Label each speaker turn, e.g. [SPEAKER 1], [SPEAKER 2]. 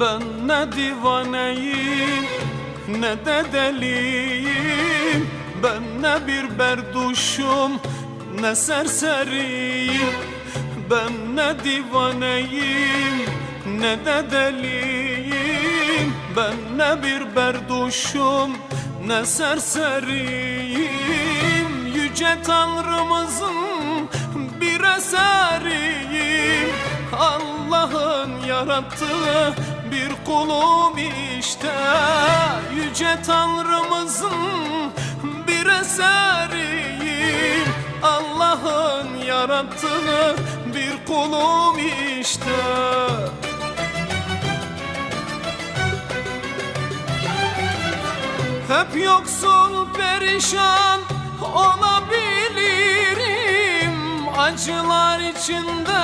[SPEAKER 1] Ben ne divaneyim ne de deliyim. Ben ne bir berduşum ne serseriyim. Ben ne divaneyim ne de deliyim. Ben ne bir berduşum ne serseriyim. Yüce Tanrımızın bir eseriyim. Allah'ın yarattığı bir kulum işte. Yüce Tanrımızın bir eseriyim Allah'ın yarattığı bir kulum işte. Hep yoksul perişan olabilirim. Acılar içinde